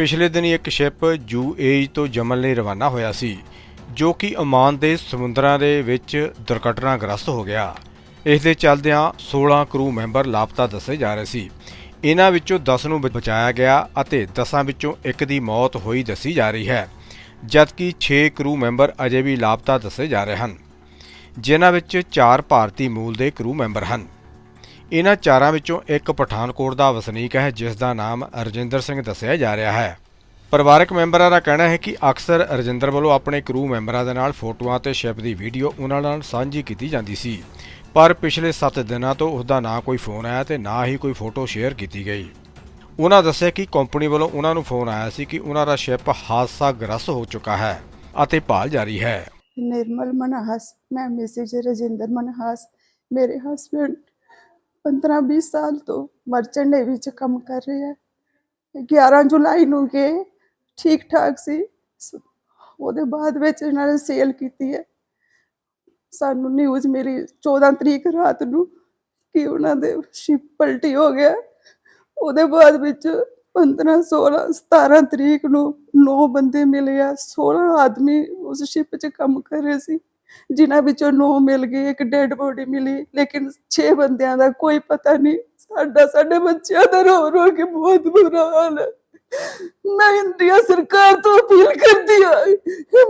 ਪਿਛਲੇ ਦਿਨੀ ਇੱਕ ਸ਼ਿਪ ਯੂਏਈ ਤੋਂ ਯਮਨ ਲਈ ਰਵਾਨਾ ਹੋਇਆ ਸੀ, ਜੋ ਕਿ ਓਮਾਨ ਦੇ ਸਮੁੰਦਰਾਂ ਦੇ ਵਿੱਚ ਦੁਰਘਟਨਾਗ੍ਰਸਤ ਹੋ ਗਿਆ। ਇਸ ਦੇ ਚੱਲਦਿਆਂ 16 ਕਰੂ ਮੈਂਬਰ ਲਾਪਤਾ ਦੱਸੇ ਜਾ ਰਹੇ ਸੀ। ਇਹਨਾਂ ਵਿੱਚੋਂ 10 ਨੂੰ ਬ- ਬਚਾਇਆ ਗਿਆ ਅਤੇ 10 ਵਿੱਚੋਂ ਇੱਕ ਦੀ ਮੌਤ ਹੋਈ ਦੱਸੀ ਜਾ ਰਹੀ ਹੈ, ਜਦਕਿ 6 ਕਰੂ ਮੈਂਬਰ ਅਜੇ ਵੀ ਲਾਪਤਾ ਦੱਸੇ ਜਾ ਰਹੇ ਹਨ, ਜਿਨ੍ਹਾਂ ਵਿੱਚ 4 ਭਾਰਤੀ ਮੂਲ ਦੇ ਕਰੂ ਮੈਂਬਰ ਹਨ। ਇਹਨਾਂ ਚਾਰਾਂ ਵਿੱਚੋਂ ਇੱਕ ਪਠਾਨਕੋਟ ਦਾ ਵਸਨੀਕ ਹੈ, ਜਿਸ ਦਾ ਨਾਮ ਰਜਿੰਦਰ ਸਿੰਘ ਦੱਸਿਆ ਜਾ ਰਿਹਾ ਹੈ। ਪਰਿਵਾਰਕ ਮੈਂਬਰਾਂ ਦਾ ਕਹਿਣਾ ਹੈ ਕਿ ਅਕਸਰ ਰਜਿੰਦਰ ਵੱਲੋਂ ਆਪਣੇ ਕਰੂ ਮੈਂਬਰਾਂ ਦੇ ਨਾਲ ਫੋਟੋਆਂ ਤੇ ਸ਼ਿਪ ਦੀ ਵੀਡੀਓ ਉਹਨਾਂ ਨਾਲ ਸਾਂਝੀ ਕੀਤੀ ਜਾਂਦੀ ਸੀ। ਪਰ ਪਿਛਲੇ 7 ਦਿਨਾਂ ਤੋਂ ਉਸ ਦਾ ਨਾ ਕੋਈ ਫੋਨ ਆਇਆ ਤੇ ਨਾ ਹੀ ਕੋਈ ਫੋਟੋ ਸ਼ੇਅਰ ਕੀਤੀ ਗਈ। ਉਹਨਾਂ ਦੱਸਿਆ ਕਿ ਕੰਪਨੀ ਵੱਲੋਂ ਉਹਨਾਂ ਨੂੰ ਫੋਨ ਆਇਆ ਸੀ ਕਿ ਉਹਨਾਂ ਦਾ ਸ਼ਿਪ ਹਾਦਸਾ ਗ੍ਰਸਤ ਹੋ ਚੁੱਕਾ ਹੈ ਅਤੇ ਭਾਲ ਜਾਰੀ ਹੈ। ਨਿਰਮਲ ਮਨਹਾਸ, ਮੈਂ ਮਿਸਿਜ ਰਜਿੰਦਰ ਮਨਹਾਸ, ਮੇਰੇ ਹਸਬੰਡ 15-20 ਸਾਲ ਤੋਂ ਮਰਚੈਂਟ ਨੇਵੀ ਚ ਕੰਮ ਕਰ ਰਹੇ ਹੈ। 11 ਜੁਲਾਈ ਨੂੰ ਗਏ ਠੀਕ ਠਾਕ ਸੀ। ਉਹਦੇ ਬਾਅਦ ਵਿੱਚ ਇਹਨਾਂ ਨੇ ਸੇਲ ਕੀਤੀ ਹੈ। ਸਾਨੂੰ ਨਿਊਜ਼ ਮਿਲੀ 14 ਤਰੀਕ ਰਾਤ ਨੂੰ ਕਿ ਉਹਨਾਂ ਦੇ ਸ਼ਿਪ ਪਲਟੀ ਹੋ ਗਿਆ। ਉਹਦੇ ਬਾਅਦ ਵਿੱਚ 15 16 17 ਤਰੀਕ ਨੂੰ 9 ਬੰਦੇ ਮਿਲੇ ਆ। 16 ਆਦਮੀ ਉਸ ਸ਼ਿਪ 'ਚ ਕੰਮ ਕਰ ਰਹੇ ਸੀ। ਜਿਨ੍ਹਾਂ ਵਿੱਚੋਂ 9 ਮਿਲ ਗਏ, ਇੱਕ ਡੈੱਡ ਬੋਡੀ ਮਿਲੀ, ਲੇਕਿਨ 6 ਬੰਦਿਆਂ ਦਾ ਕੋਈ ਪਤਾ ਨਹੀਂ, ਸਾਡਾ, ਸਾਡੇ ਬੱਚਿਆਂ ਦਾ ਰੋ ਰੋ ਕੇ ਬਹੁਤ ਬੁਰਾ ਹਾਲ ਹੈ। ਮੈਂ ਇੰਡੀਆ ਸਰਕਾਰ ਤੋਂ ਅਪੀਲ ਕਰਦੀ ਹਾਂ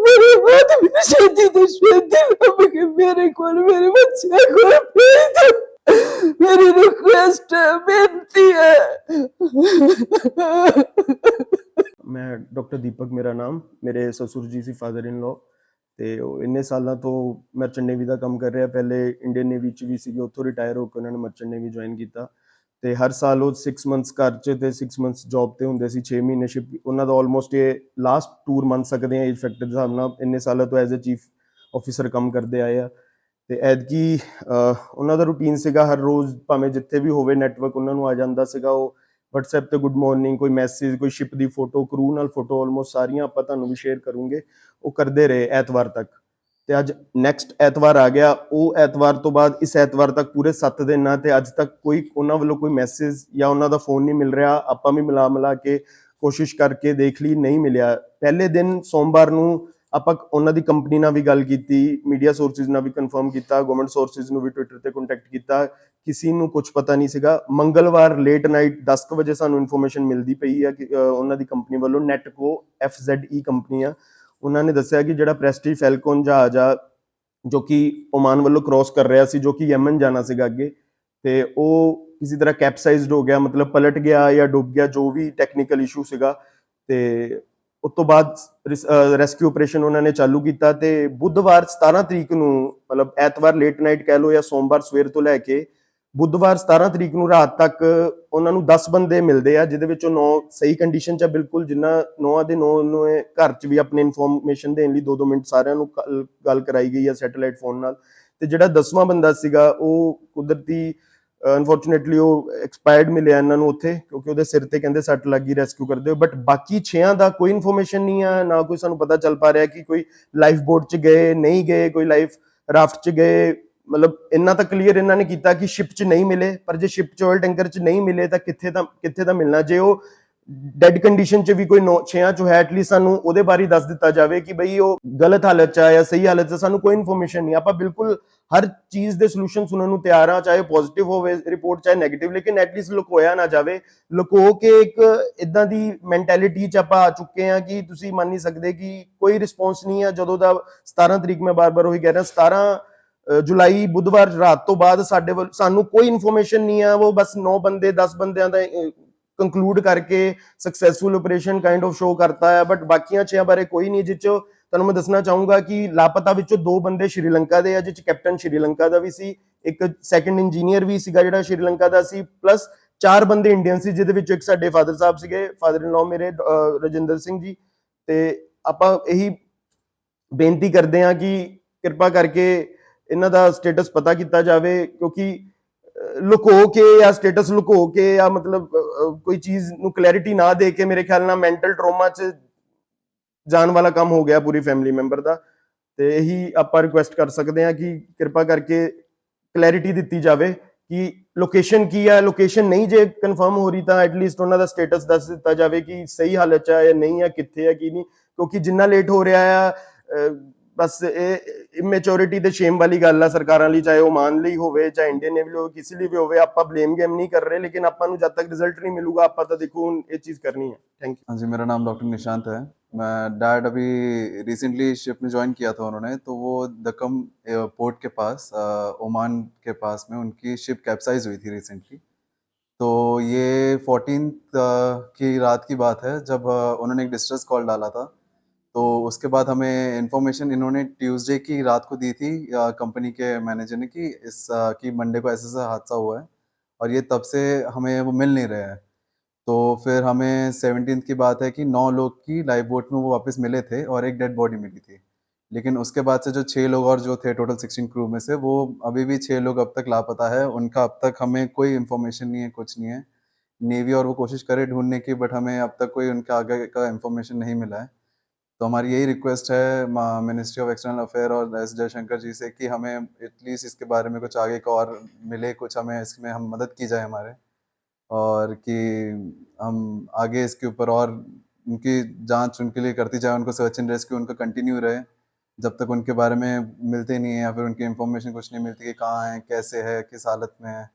ਮੇਰੇ ਬਾਤ ਮੈਨੂੰ ਛੇਤੀ ਤੋਂ ਛੇਤੀ ਲੱਭ ਕੇ ਮੇਰੇ ਕੋਲ, ਮੇਰੇ ਬੱਚਿਆਂ ਕੋਲ ਭੇਜ ਦਿਓ ਮੇਰੀ ਰਿਕੁਐਸਟ ਬੇਨਤੀ ਹੈ। ਮੈਂ ਡਾਕਟਰ ਦੀਪਕ ਮੇਰਾ ਨਾਮ, ਮੇਰੇ ਸਸੁਰ ਜੀ ਸੀ ਫਾਦਰ ਇਨ ਲਾ ਤੇ ਉਹ ਇੰਨੇ ਸਾਲਾਂ ਤੋਂ ਮਰਚੈਂਟ ਨੇਵੀ ਦਾ ਕੰਮ ਕਰ ਰਿਹਾ। ਪਹਿਲੇ ਇੰਡੀਅਨ ਨੇਵੀ ਚ ਵੀ ਸੀਗੇ, ਉੱਥੋਂ ਰਿਟਾਇਰ ਹੋ ਕੇ ਉਹਨਾਂ ਨੇ ਮਰਚੈਂਟ ਨੇਵੀ ਜੁਆਇਨ ਕੀਤਾ। ਤੇ ਹਰ ਸਾਲ ਉਹ 6 ਮੰਥਸ ਘਰ ਚ ਤੇ 6 ਮੰਥਸ ਜੌਬ ਤੇ ਹੁੰਦੇ ਸੀ 6 ਮਹੀਨੇ ਸ਼ਿਪ ਉਹਨਾਂ ਦਾ ਆਲਮੋਸਟ ਇਹ ਲਾਸਟ ਟੂਰ ਮੰਨ ਸਕਦੇ ਆ ਏਜ ਫੈਕਟਰ ਦੇ ਹਿਸਾਬ ਨਾਲ ਇੰਨੇ ਸਾਲਾਂ ਤੋਂ ਐਜ਼ ਅ ਚੀਫ ਆਫੀਸਰ ਕੰਮ ਕਰਦੇ ਆਏ ਆ। ਤੇ ਐਦਕੀ ਉਹਨਾਂ ਦਾ ਰੂਟੀਨ ਸੀਗਾ ਹਰ ਰੋਜ਼ ਭਾਵੇਂ ਜਿੱਥੇ ਵੀ ਹੋਵੇ ਨੈਟਵਰਕ ਉਹਨਾਂ ਨੂੰ ਆ ਜਾਂਦਾ ਸੀਗਾ, ਉਹ WhatsApp ਤੇ ਗੁੱਡ ਮਾਰਨਿੰਗ ਕੋਈ ਮੈਸੇਜ ਕੋਈ ਸ਼ਿਪ ਦੀ ਫੋਟੋ ਕਰੂ ਨਾਲ ਫੋਟੋ ਆਲਮੋਸਟ ਸਾਰੀਆਂ ਆਪਾਂ ਤੁਹਾਨੂੰ ਵੀ ਸ਼ੇਅਰ ਕਰੂੰਗੇ। ਉਹ ਕਰਦੇ ਰਹੇ ਐਤਵਾਰ ਤੱਕ। ਤੇ ਅੱਜ ਨੈਕਸਟ ਐਤਵਾਰ ਆ ਗਿਆ। ਉਹ ਐਤਵਾਰ ਤੋਂ ਬਾਅਦ ਇਸ ਐਤਵਾਰ ਤੱਕ ਪੂਰੇ 7 ਦਿਨ ਆ ਤੇ ਅੱਜ ਤੱਕ ਕੋਈ ਉਹਨਾਂ ਵੱਲੋਂ ਕੋਈ ਮੈਸੇਜ ਜਾਂ ਉਹਨਾਂ ਦਾ ਫੋਨ ਨਹੀਂ ਮਿਲ ਰਿਹਾ। ਆਪਾਂ ਵੀ ਮਿਲਾ ਮਿਲਾ ਕੇ ਕੋਸ਼ਿਸ਼ ਕਰਕੇ ਦੇਖ ਲਈ, ਨਹੀਂ ਮਿਲਿਆ। ਪਹਿਲੇ ਦਿਨ ਸੋਮਵਾਰ ਨੂੰ ਆਪਾਂ ਉਹਨਾਂ ਦੀ ਕੰਪਨੀ ਨਾਲ ਵੀ ਗੱਲ ਕੀਤੀ ਮੀਡੀਆ ਸੋਰਸਿਸ ਨਾਲ ਵੀ ਕਨਫਰਮ ਕੀਤਾ ਗਵਰਨਮੈਂਟ ਸੋਰਸਿਸ ਨੂੰ ਵੀ ਟਵਿੱਟਰ ਤੇ ਕੰਟੈਕਟ ਕੀਤਾ, ਕਿਸੇ ਨੂੰ ਕੁਝ ਪਤਾ ਨਹੀਂ ਸੀਗਾ। ਮੰਗਲਵਾਰ ਲੇਟ ਨਾਈਟ 10 ਕੁ ਵਜੇ ਸਾਨੂੰ ਇਨਫੋਰਮੇਸ਼ਨ ਮਿਲਦੀ ਪਈ ਆ ਕਿ ਉਹਨਾਂ ਦੀ ਕੰਪਨੀ ਵੱਲੋਂ ਨੈਟਕੋ FZE ਕੰਪਨੀ ਆ ਉਹਨਾਂ ਨੇ ਦੱਸਿਆ ਕਿ ਜਿਹੜਾ ਪ੍ਰੈਸਟੀ ਫੈਲਕਨ ਜਹਾਜ਼ ਆ, ਜੋ ਕਿ ਓਮਾਨ ਵੱਲੋਂ ਕ੍ਰਾਸ ਕਰ ਰਿਹਾ ਸੀ, ਜੋ ਕਿ ਯਮਨ ਜਾਣਾ ਸੀਗਾ ਅੱਗੇ, ਤੇ ਉਹ ਕਿਸੇ ਤਰ੍ਹਾਂ ਕੈਪਸਾਈਜ਼ਡ ਹੋ ਗਿਆ, ਮਤਲਬ ਪਲਟ ਗਿਆ ਜਾਂ ਡੁੱਬ ਗਿਆ, ਜੋ ਵੀ ਟੈਕਨੀਕਲ ਇਸ਼ੂ ਸੀਗਾ, ਤੇ ਉਸ ਤੋਂ ਬਾਅਦ ਰੈਸਕਿਊ ਆਪਰੇਸ਼ਨ ਉਹਨਾਂ ਨੇ ਚਾਲੂ ਕੀਤਾ ਤੇ ਬੁੱਧਵਾਰ 17 ਤਰੀਕ ਨੂੰ, ਮਤਲਬ ਐਤਵਾਰ ਲੇਟ ਨਾਈਟ ਕਹਿ ਲਓ ਜਾਂ ਸੋਮਵਾਰ ਸਵੇਰ ਤੋਂ ਲੈ ਕੇ ਬੁੱਧਵਾਰ 17 ਤਰੀਕ ਨੂੰ ਰਾਤ ਤੱਕ ਉਹਨਾਂ ਨੂੰ 10 ਬੰਦੇ ਮਿਲਦੇ ਆ, ਜਿਹਦੇ ਵਿੱਚੋਂ 9 ਸਹੀ ਕੰਡੀਸ਼ਨ 'ਚ ਆ, ਬਿਲਕੁਲ ਜਿਨ੍ਹਾਂ ਨੌਆਂ ਦੇ ਨੌ ਨੂੰ ਘਰ 'ਚ ਵੀ ਆਪਣੇ ਇਨਫੋਰਮੇਸ਼ਨ ਦੇਣ ਲਈ 2-2 ਮਿੰਟ ਸਾਰਿਆਂ ਨੂੰ ਗੱਲ- ਗੱਲ ਕਰਾਈ ਗਈ ਆ ਸੈਟੇਲਾਈਟ ਫੋਨ ਨਾਲ ਤੇ ਜਿਹੜਾ 10ਵਾਂ ਬੰਦਾ ਸੀਗਾ, ਉਹ ਕੁਦਰਤੀ ਅਨਫੋਰਚੂਨੇਟਲੀ ਉਹ ਐਕਸਪਾਇਰਡ ਮਿਲਿਆ ਇਹਨਾਂ ਨੂੰ ਉੱਥੇ, ਕਿਉਂਕਿ ਉਹਦੇ ਸਿਰ ਤੇ ਕਹਿੰਦੇ ਸੱਟ ਲੱਗੀ ਰੈਸਕਿਊ ਕਰਦੇ ਹੋ ਬਟ ਬਾਕੀ 6ਾਂ ਦਾ ਕੋਈ ਇਨਫੋਰਮੇਸ਼ਨ ਨਹੀਂ ਆ, ਨਾ ਕੋਈ ਸਾਨੂੰ ਪਤਾ ਚੱਲ ਪਾ ਰਿਹਾ ਕਿ ਕੋਈ ਲਾਈਫ ਬੋਟ 'ਚ ਗਏ, ਨਹੀਂ ਗਏ, ਕੋਈ ਲਾਈਫ ਰਾਫਟ 'ਚ ਗਏ। ਮਤਲਬ ਇੰਨਾ ਤਾਂ ਕਲੀਅਰ ਇਹਨਾਂ ਨੇ ਕੀਤਾ ਕਿ ਸ਼ਿਪ 'ਚ ਨਹੀਂ ਮਿਲੇ, ਪਰ ਜੇ ਸ਼ਿਪ 'ਚ ਆਇਲ ਟੈਂਕਰ 'ਚ ਨਹੀਂ ਮਿਲੇ ਤਾਂ ਕਿੱਥੇ ਤਾਂ ਕਿੱਥੇ ਤਾਂ ਮਿਲਣਾ? ਜੇ ਉਹ ਡੈਡ ਕੰਡੀਸ਼ਨ 'ਚ ਵੀ ਕੋਈ 6ਾਂ 'ਚ ਹੈ ਐਟਲੀਸਟ ਸਾਨੂੰ ਉਹਦੇ ਬਾਰੇ ਦੱਸ ਦਿੱਤਾ ਜਾਵੇ ਕਿ ਬਈ ਉਹ ਗਲਤ ਹਾਲਤ 'ਚ ਆ ਜਾਂ ਸਹੀ ਹਾਲਤ 'ਚ ਸਾਨੂੰ ਕੋਈ ਇਨਫੋਰਮੇਸ਼ਨ ਨਹੀਂ। ਆਪਾਂ ਬਿਲਕੁਲ ਹਰ ਚੀਜ਼ ਦੇ ਸੋਲੂਸ਼ਨ ਸੁਣਨ ਨੂੰ ਤਿਆਰ ਆ ਚਾਹੇ ਪੋਜ਼ਿਟਿਵ ਹੋਵੇ ਰਿਪੋਰਟ ਚਾਹੇ 네ਗੇਟਿਵ ਲੇਕਿਨ ਐਟਲੀਸਟ ਲੁਕੋਇਆ ਨਾ ਜਾਵੇ। ਲੁਕੋ ਕੇ ਇੱਕ ਇਦਾਂ ਦੀ ਮੈਂਟੈਲਿਟੀ 'ਚ ਆਪਾਂ ਆ ਚੁੱਕੇ ਆ ਕਿ ਤੁਸੀਂ ਮੰਨ ਨਹੀਂ ਸਕਦੇ ਕਿ ਕੋਈ ਰਿਸਪੌਂਸ ਨਹੀਂ ਆ। ਜਦੋਂ ਦਾ 17 ਤਰੀਕ ਮੈਂ ਬਾਰ-ਬਾਰ ਉਹੀ ਕਹਿ ਰਿਹਾ 17 ਜੁਲਾਈ, ਬੁੱਧਵਾਰ ਰਾਤ ਤੋਂ ਬਾਅਦ ਸਾਡੇ ਵੱਲ ਸਾਨੂੰ ਕੋਈ ਇਨਫੋਰਮੇਸ਼ਨ ਨਹੀਂ ਆ। ਉਹ ਬਸ 9 ਬੰਦੇ 10 ਬੰਦਿਆਂ ਦਾ ਕੰਕਲੂਡ ਕਰਕੇ successful operation kind of show ਕਰਤਾ ਹੈ ਬਟ ਬਾਕੀਆਂ ਛਿਆਂ ਬਾਰੇ ਕੋਈ ਨਹੀਂ, ਜਿਹ 'ਚ ਤੁਹਾਨੂੰ ਮੈਂ ਦੱਸਣਾ ਚਾਹੂੰਗਾ ਕਿ ਲਾਪਤਾ ਵਿੱਚੋਂ ਦੋ ਬੰਦੇ ਸ਼੍ਰੀਲੰਕਾ ਦੇ ਆ, ਜਿਹ 'ਚ ਕੈਪਟਨ ਸ਼੍ਰੀਲੰਕਾ ਦਾ ਵੀ ਸੀ, ਇੱਕ ਸੈਕੰਡ ਇੰਜੀਨੀਅਰ ਵੀ ਸੀਗਾ ਜਿਹੜਾ ਸ਼੍ਰੀਲੰਕਾ ਦਾ ਸੀ ਪਲੱਸ ਚਾਰ ਬੰਦੇ ਇੰਡੀਅਨ ਸੀ, ਜਿਹਦੇ ਵਿੱਚੋਂ ਇੱਕ ਸਾਡੇ ਫਾਦਰ ਸਾਹਿਬ ਸੀਗੇ ਫਾਦਰ ਇਨ ਲਾ ਮੇਰੇ ਰਜਿੰਦਰ ਸਿੰਘ ਜੀ, ਤੇ ਆਪਾਂ ਇਹੀ ਬੇਨਤੀ ਕਰਦੇ ਹਾਂ ਕਿ ਕਿਰਪਾ ਕਰਕੇ ਇਹਨਾਂ ਦਾ ਸਟੇਟਸ ਪਤਾ ਕੀਤਾ ਜਾਵੇ, ਕਿਉਂਕਿ ਲੁਕੋ ਕੇ ਜਾਂ ਸਟੇਟਸ ਲੁਕੋ ਕੇ ਜਾਂ ਮਤਲਬ ਕੋਈ ਚੀਜ਼ ਨੂੰ ਕਲੈਰਿਟੀ ਨਾ ਦੇ ਕੇ ਮੇਰੇ ਖਿਆਲ ਨਾਲ ਮੈਂਟਲ ਟਰੋਮਾ 'ਚ ਜਾਣ ਵਾਲਾ ਕੰਮ ਹੋ ਗਿਆ ਪੂਰੀ ਫੈਮਿਲੀ ਮੈਂਬਰ ਦਾ। ਤੇ ਇਹੀ ਆਪਾਂ ਰਿਕੁਐਸਟ ਕਰ ਸਕਦੇ ਹਾਂ ਕਿ ਕਿਰਪਾ ਕਰਕੇ ਕਲੈਰਿਟੀ ਦਿੱਤੀ ਜਾਵੇ ਕਿ ਲੋਕੇਸ਼ਨ ਕੀ ਹੈ ਲੋਕੇਸ਼ਨ ਨਹੀਂ ਜੇ ਕਨਫਰਮ ਹੋ ਰਹੀ ਤਾਂ ਐਟਲੀਸਟ ਉਹਨਾਂ ਦਾ ਸਟੇਟਸ ਦੱਸ ਦਿੱਤਾ ਜਾਵੇ ਕਿ ਸਹੀ ਹਾਲਤ 'ਚ ਹੈ ਜਾਂ ਨਹੀਂ ਹੈ ਕਿੱਥੇ ਹੈ ਕੀ ਨਹੀਂ, ਕਿਉਂਕਿ ਜਿੰਨਾ ਲੇਟ ਹੋ ਰਿਹਾ ਆ ਬਸ ਇਹ ਇਮੈਚੁਰਿਟੀ ਤੇ ਸ਼ੇਮ ਵਾਲੀ ਗੱਲ ਆ ਸਰਕਾਰਾਂ ਲਈ ਚਾਹੇ ਉਹ ਮਾਨ ਲਈ ਹੋਵੇ ਚਾਹੇ ਇੰਡੀਅਨ ਨੇਵੀ ਲਈ ਹੋਵੇ ਕਿਸੇ ਲਈ ਵੀ ਹੋਵੇ ਆਪਾਂ ਬਲੇਮ ਗੇਮ ਨਹੀਂ ਕਰ ਰਹੇ ਲੇਕਿਨ ਆਪਾਂ ਨੂੰ ਜਦ ਤੱਕ ਰਿਜ਼ਲਟ ਨਹੀਂ ਮਿਲੂਗਾ ਆਪਾਂ ਤਾਂ ਦੇਖੋ ਹੁਣ ਇਹ ਚੀਜ਼ ਕਰਨੀ ਹੈ थैंक यू हाँ जी मेरा नाम डॉक्टर निशांत है मैं डैड अभी रिसेंटली शिप में ज्वाइन किया था उन्होंने तो वो दक्कम पोर्ट के पास अ, ओमान के पास में उनकी शिप कैप्साइज हुई थी रिसेंटली तो ये फोर्टीन की रात की बात है जब अ, उन्होंने एक डिस्ट्रेस कॉल डाला था तो उसके बाद हमें इन्फॉर्मेशन इन्होंने ट्यूसडे की रात को दी थी कंपनी के मैनेजर ने कि इस कि मंडे को ऐसे ऐसा हादसा हुआ है और ये तब से हमें वो मिल नहीं रहे हैं। तो फिर हमें सेवनटीन की बात है कि नौ लोग की लाइफ बोट में वो वापस मिले थे और एक डेड बॉडी मिली थी। लेकिन उसके बाद से जो छः लोग और जो थे टोटल सिक्सटीन क्रू में से, वो अभी भी छः लोग अब तक लापता है। उनका अब तक हमें कोई इन्फॉर्मेशन नहीं है, कुछ नहीं है। नेवी और वो कोशिश करे ढूँढने की बट हमें अब तक कोई उनका आगे का इन्फॉर्मेशन नहीं मिला है। तो हमारी यही रिक्वेस्ट है मिनिस्ट्री ऑफ़ एक्सटर्नल अफेयर और एस जयशंकर जी से कि हमें एटलीस्ट इसके बारे में कुछ आगे का और मिले, कुछ हमें इसमें हम मदद की जाए हमारे और कि हम आगे इसके ऊपर और उनकी जाँच उनके लिए करती जाए, उनको सर्च एंड रेस्क्यू उनका कंटिन्यू रहे। जब तक उनके बारे में मिलते नहीं है या फिर उनकी इन्फॉर्मेशन कुछ नहीं मिलती कि कहाँ है, कैसे है, किस हालत में है।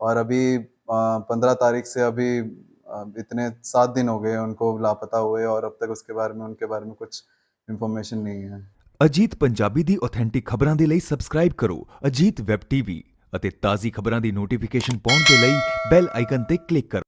और अभी पंद्रह तारीख से अभी इतने सात दिन हो गए उनको लापता हुए और अब तक उसके बारे में उनके बारे में कुछ इन्फॉर्मेशन नहीं है ਅਜੀਤ ਪੰਜਾਬੀ ਦੀ ਆਥੈਂਟਿਕ ਖਬਰਾਂ ਦੇ ਲਈ ਸਬਸਕ੍ਰਾਈਬ ਕਰੋ ਅਜੀਤ ਵੈਬ ਟੀਵੀ ਅਤੇ ਤਾਜ਼ੀ ਖਬਰਾਂ ਦੀ ਨੋਟੀਫਿਕੇਸ਼ਨ ਪਾਉਣ ਦੇ ਲਈ ਬੈਲ ਆਈਕਨ ਤੇ ਕਲਿੱਕ ਕਰੋ